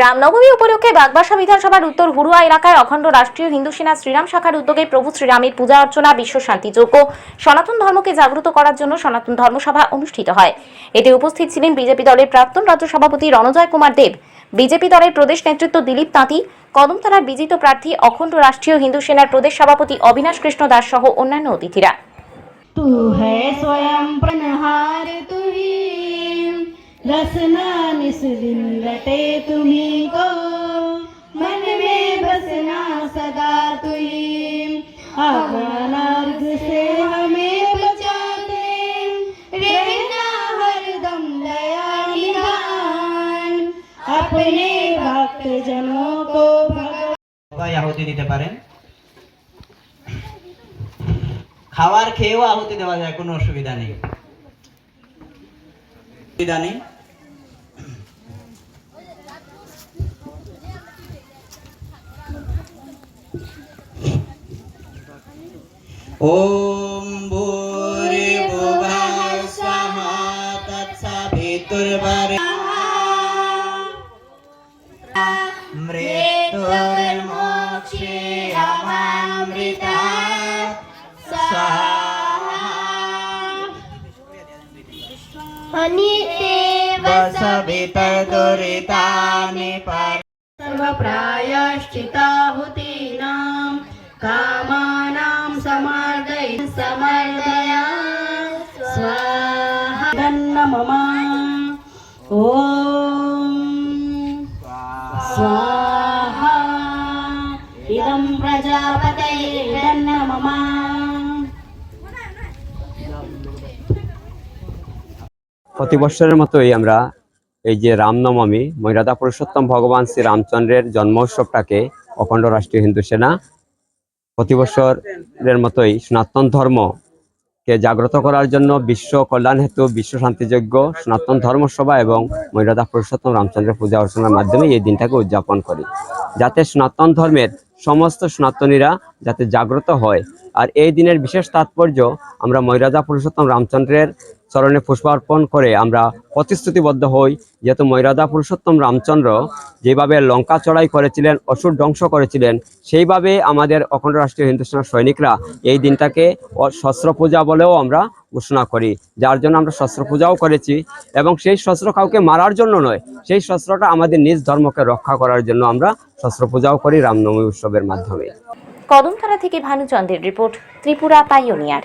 রামনবমী উপলক্ষে বাগবাসা বিধানসভার উত্তর হুড়ুয়া এলাকায় অখণ্ড রাষ্ট্রীয় হিন্দু সেনা শ্রীরাম শাখার উদ্যোগে প্রভু শ্রীরামের পূজা অর্চনা, বিশ্ব শান্তিযোগ্য সনাতন ধর্মকে জাগ্রত করার জন্য সনাতন ধর্মসভা অনুষ্ঠিত হয়। এতে উপস্থিত ছিলেন বিজেপি দলের প্রাক্তন রাজ্য সভাপতি রণজয় কুমার দেব, বিজেপি দলের প্রদেশ নেতৃত্ব দিলীপ তাঁতি কদমতলার বিজিত প্রার্থী অখণ্ড রাষ্ট্রীয় হিন্দু সেনার প্রদেশ সভাপতি অবিনাশ কৃষ্ণ দাস সহ অন্যান্য অতিথিরা। তু হ্যাঁ স্বয়ং প্রণহার তুই रसना निस दिन रटे तुम्ही को मन में बसना सदा तू ही अज्ञानार्घ से हमें बचाते रहना हरदम दया निधान अपने भक्त जनों को भगवान সবাই আহুতি দিতে পারেন খাবার খেয়েও আহুতি দেওয়া যায় কোনো অসুবিধা নেই অসুবিধা নেই ওম ভূরি ভুবঃ স্বঃ তৎসবিতুর্বরে अनित्येव सवितदुरितानि सर्वप्रायश्चिताहुतीनां कामानां समर्दय समर्दया स्वाहा। ॐ। स्वाहा। इदं प्रजापति। প্রতি বৎসরের মতোই আমরা এই যে রামনবমী মর্যাদা পুরুষোত্তম ভগবান শ্রী রামচন্দ্রের জন্ম উৎসবটাকে অখণ্ড রাষ্ট্রীয় হিন্দু সেনা প্রতি বৎসরের মতোই সনাতন ধর্মকে জাগ্রত করার জন্য বিশ্ব কল্যাণ হেতু, বিশ্ব শান্তিযজ্ঞ সনাতন ধর্মসভা এবং মর্যাদা পুরুষোত্তম রামচন্দ্রের পূজা অর্চনার মাধ্যমে এই দিনটাকে উদযাপন করি। যাতে সনাতন ধর্মের সমস্ত সনাতনীরা যাতে জাগ্রত হয়। আর এই দিনের বিশেষ তাৎপর্য আমরা মর্যাদা পুরুষোত্তম রামচন্দ্রের চরণে পুষ্পার্পণ করে আমরা প্রতিশ্রুতিবদ্ধ হই। যেহেতু মর্যাদা পুরুষোত্তম রামচন্দ্র যেভাবে লঙ্কা চড়াই করেছিলেন, অসুর ধ্বংস করেছিলেন, সেইভাবে আমাদের অখণ্ড রাষ্ট্রীয় হিন্দু সেনার সৈনিকরা এই দিনটাকে শস্ত্র পূজা বলেও আমরা ঘোষণা করি। যার জন্য আমরা শস্ত্র পূজাও করেছি এবং সেই শস্ত্র কাউকে মারার জন্য নয়, সেই শস্ত্রটা আমাদের নিজ ধর্মকে রক্ষা করার জন্য আমরা শস্ত্র পূজাও করি রামনবমী উৎসবের মাধ্যমে। কদমতলা থেকে ভানুচন্দ্রের রিপোর্ট, ত্রিপুরা পাইওনিয়ার।